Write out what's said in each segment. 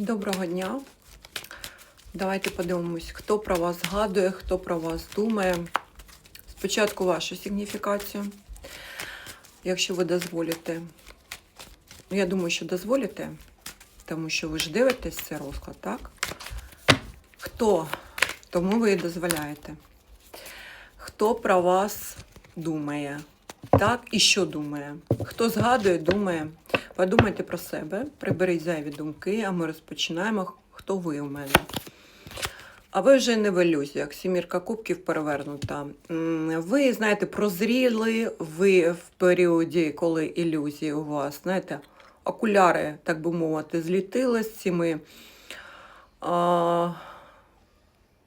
Доброго дня. Давайте подивимось, хто про вас згадує, хто про вас думає. Спочатку вашу сигніфікацію, якщо ви дозволите. Ну, я думаю, що дозволите, тому що ви ж дивитесь цей розклад, так? Хто? Тому ви і дозволяєте. Хто про вас думає? Так, і що думає? Хто згадує, думає. Подумайте про себе, приберіть зайві думки, а ми розпочинаємо. Хто ви у мене? А ви вже не в ілюзіях. Сімірка кубків перевернута. Ви, знаєте, прозріли, ви в періоді, коли ілюзії у вас, знаєте, окуляри, так би мовити, злітили з цими. А,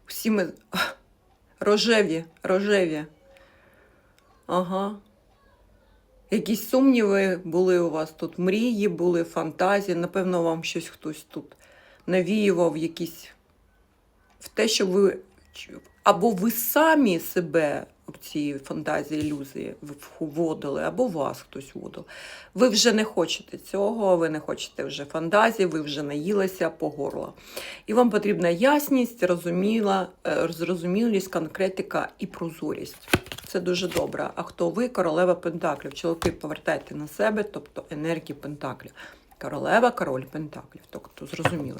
всіми рожеві, рожеві. Ага. Якісь сумніви були у вас тут, мрії були, фантазії. Напевно, вам щось хтось тут навіював, якісь в те, що ви або ви самі себе в ці фантазії, ілюзії вводили, або вас хтось вводив. Ви вже не хочете цього, ви не хочете вже фантазії, ви вже наїлися по горло. І вам потрібна ясність, розуміла, е, зрозумілість, конкретика і прозорість. Це дуже добре. А хто ви? Королева Пентаклів. Чоловіки, повертайте на себе, тобто енергії Пентаклів. Королева, король Пентаклів. Тобто, зрозуміли.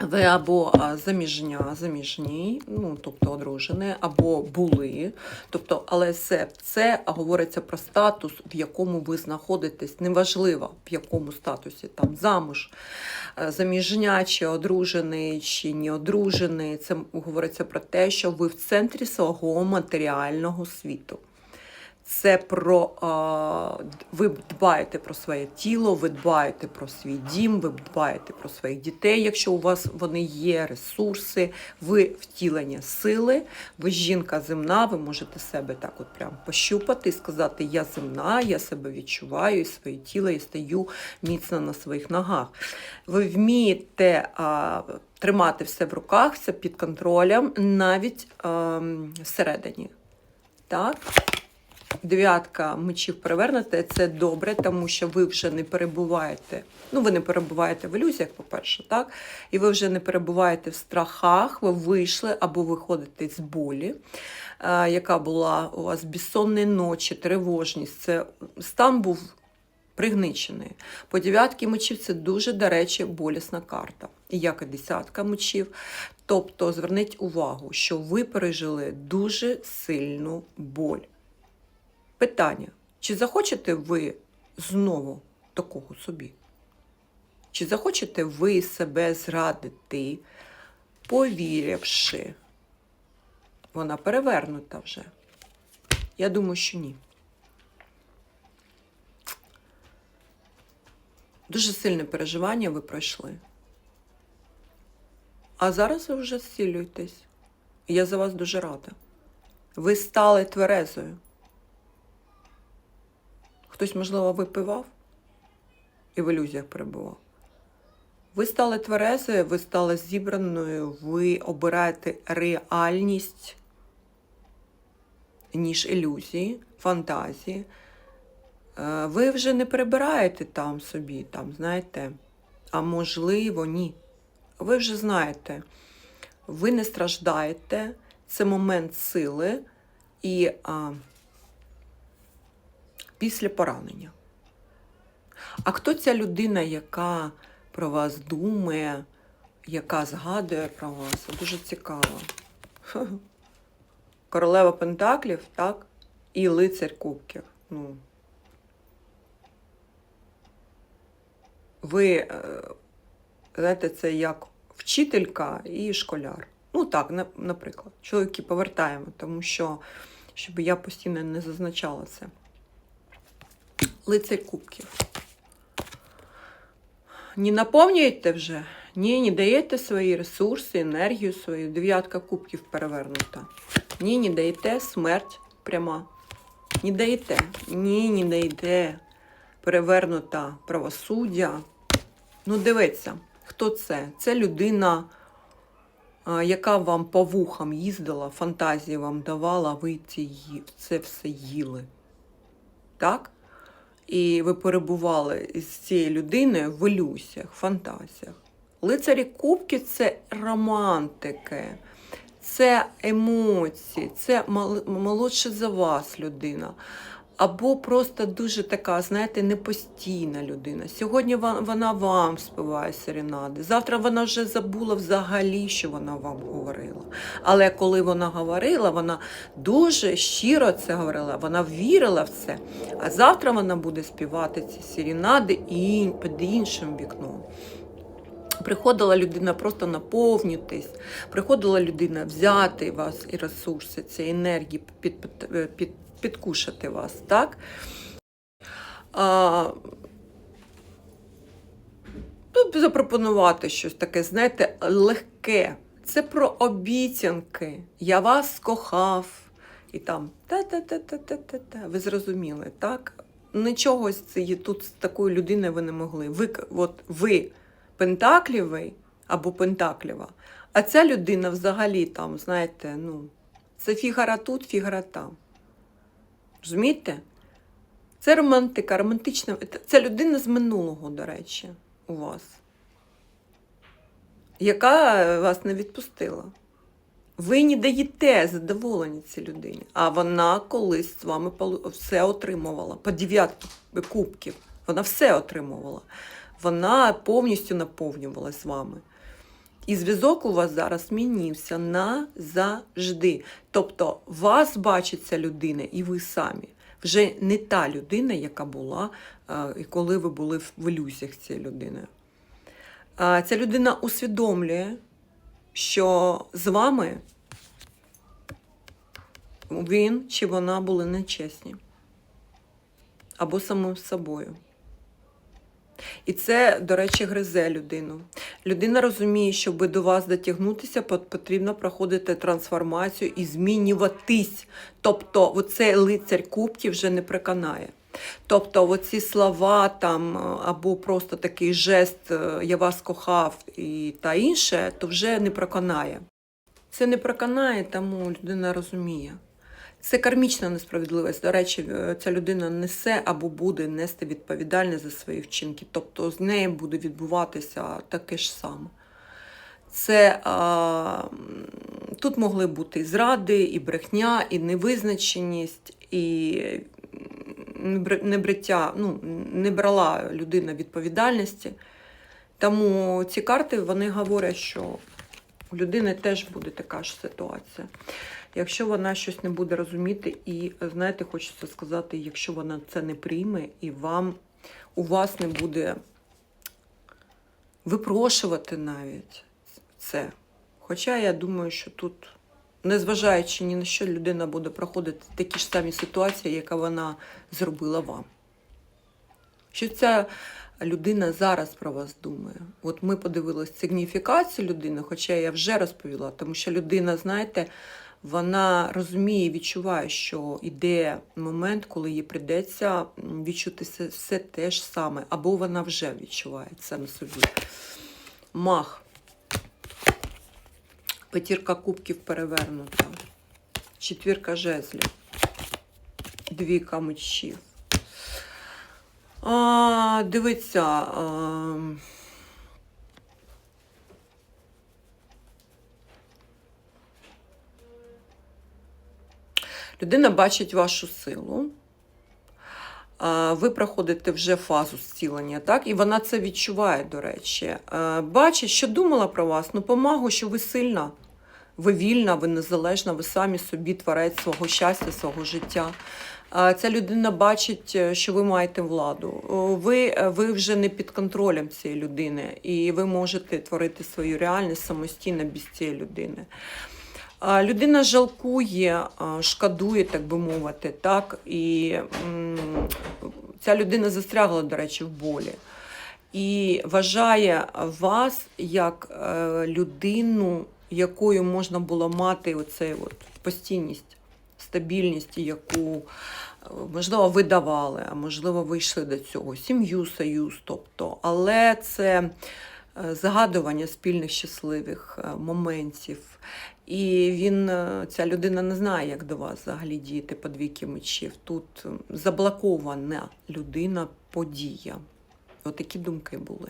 Ви або заміжня, заміжній, ну тобто одружені, або були. Тобто, але це, це говориться про статус, в якому ви знаходитесь. Неважливо, в якому статусі там замуж, е, заміжня, чи одружений, чи не одружений. Це говориться про те, що ви в центрі свого матеріального світу. Це про а, ви дбаєте про своє тіло, ви дбаєте про свій дім, ви дбаєте про своїх дітей, якщо у вас вони є, ресурси, ви втілення сили, ви жінка земна, ви можете себе так от прям пощупати і сказати: Я земна, я себе відчуваю, і своє тіло, і стаю міцно на своїх ногах. Ви вмієте а, тримати все в руках, все під контролем, навіть а, всередині. Так? Дев'ятка мечів перевернута, це добре, тому що ви вже не перебуваєте. Ну, ви не перебуваєте в ілюзіях, по-перше, так? І ви вже не перебуваєте в страхах, ви вийшли або виходите з болі, е, яка була у вас безсонні ночі, тривожність. Це стан був пригничений. По дев'ятки мечів це дуже, до речі, болісна карта. Як і десятка мечів. Тобто зверніть увагу, що ви пережили дуже сильну боль. Питання: чи захочете ви знову такого собі? Чи захочете ви себе зрадити, повіривши? Вона перевернута вже. Я думаю, що ні. Дуже сильне переживання ви пройшли. А зараз ви вже зцілюєтесь. І я за вас дуже рада. Ви стали тверезою. Хтось, можливо, випивав і в ілюзіях перебував. Ви стали тверезою, ви стали зібраною, ви обираєте реальність, ніж ілюзії, фантазії. Е, Ви вже не перебираєте там собі, там, знаєте, а можливо, ні. Ви вже знаєте, ви не страждаєте, це момент сили і. А, після поранення. А хто ця людина, яка про вас думає, яка згадує про вас? Дуже цікаво. Королева Пентаклів, так? І лицар Кубків. Ну. Ви, е, знаєте, це як вчителька і школяр. Ну так, наприклад. Чоловіки повертаємо, тому що, щоб я постійно не зазначала це. Лицарь кубків. Не наповнюєте вже? Ні, не даєте свої ресурси, енергію свою. Дев'ятка кубків перевернута. Ні, не даєте смерть пряма. Не даєте. Ні, не даєте. Перевернута правосуддя. Ну, дивіться, хто це? Це людина, яка вам по вухам їздила, фантазії вам давала, ви це все їли. Так? І ви перебували з цією людиною в ілюсіях, фантазіях. Лицарі кубки це романтики, це емоції, це молодше за вас людина. Або просто дуже така, знаєте, непостійна людина. Сьогодні вона вам співає серенади. Завтра вона вже забула взагалі, що вона вам говорила. Але коли вона говорила, вона дуже щиро це говорила, вона вірила в це. А завтра вона буде співати ці серенади і під іншим вікном. Приходила людина просто наповнюватись, приходила людина взяти вас і ресурси, ці енергії під, під, під, підкушати вас, так? А, ну, запропонувати щось таке, знаєте, легке. Це про обіцянки. Я вас кохав. І там та-та-та-та-та-та. Ви зрозуміли, так? Нічого з цієї- тут з такою людиною ви не могли. Ви, от ви пентаклівий або пентаклєва, а ця людина взагалі там, знаєте, ну, це фігара тут, фігара там. Розумієте? Це романтика, романтична. Це людина з минулого, до речі, у вас, яка вас не відпустила. Ви не даєте задоволення цій людині, а вона колись з вами все отримувала. По дев'ятки кубків. Вона все отримувала. Вона повністю наповнювалась вами. І зв'язок у вас зараз змінився назавжди. Тобто вас бачить ця людина, і ви самі. Вже не та людина, яка була, е, і коли ви були в ілюзіях людиною. А Ця людина усвідомлює, що з вами він чи вона були нечесні. Або самим собою. І це, до речі, гризе людину. Людина розуміє, щоб до вас дотягнутися, потрібно проходити трансформацію і змінюватись. Тобто, оцей лицар кубків вже не приконає. Тобто, оці слова там, або просто такий жест е, Я вас кохав і та інше, то вже не проконає. Це не проконає, тому людина розуміє. Це кармічна несправедливість. До речі, е, ця людина несе або буде нести відповідальність за свої вчинки. Тобто з нею буде відбуватися таке ж саме. Це а, тут могли бути і зради, і брехня, і невизначеність, і небриття, ну, не брала людина відповідальності. Тому ці карти вони говорять, що у людини теж буде така ж ситуація. Якщо вона щось не буде розуміти, і знаєте, хочеться сказати, якщо вона це не прийме, і вам у вас не буде випрошувати навіть це. Хоча я думаю, що тут, незважаючи ні на що, людина буде проходити такі ж самі ситуації, яка вона зробила вам. Що ця людина зараз про вас думає? От ми подивилися сигніфікацію людини, хоча я вже розповіла, тому що людина, знаєте, вона розуміє, відчуває, що йде момент, коли їй прийдеться відчути все, все те ж саме, або вона вже відчуває це на собі. Мах. П'ятірка кубків перевернута. Четвірка жезлів. Двійка мечів. А, дивіться. А, людина бачить вашу силу. Ви проходите вже фазу зцілення, так? І вона це відчуває, до речі. Бачить, що думала про вас, ну помагу, що ви сильна, ви вільна, ви незалежна, ви самі собі творець свого щастя, свого життя. Ця людина бачить, е, що ви маєте владу. Ви, е, ви вже не під контролем цієї людини, і ви можете творити свою реальність самостійно без цієї людини. Людина жалкує, шкодує, так би мовити, так? І ця людина застрягла, до речі, в болі. І вважає вас як е, людину, якою можна було мати оцей от постійність, стабільність, яку, е, можливо, ви давали, а можливо, ви йшли до цього. Сім'ю, союз, тобто. Але це е, згадування спільних щасливих е, моментів. І він, ця людина не знає, як до вас взагалі діяти по двійки мечів. Тут заблокована людина, подія. Отакі думки були.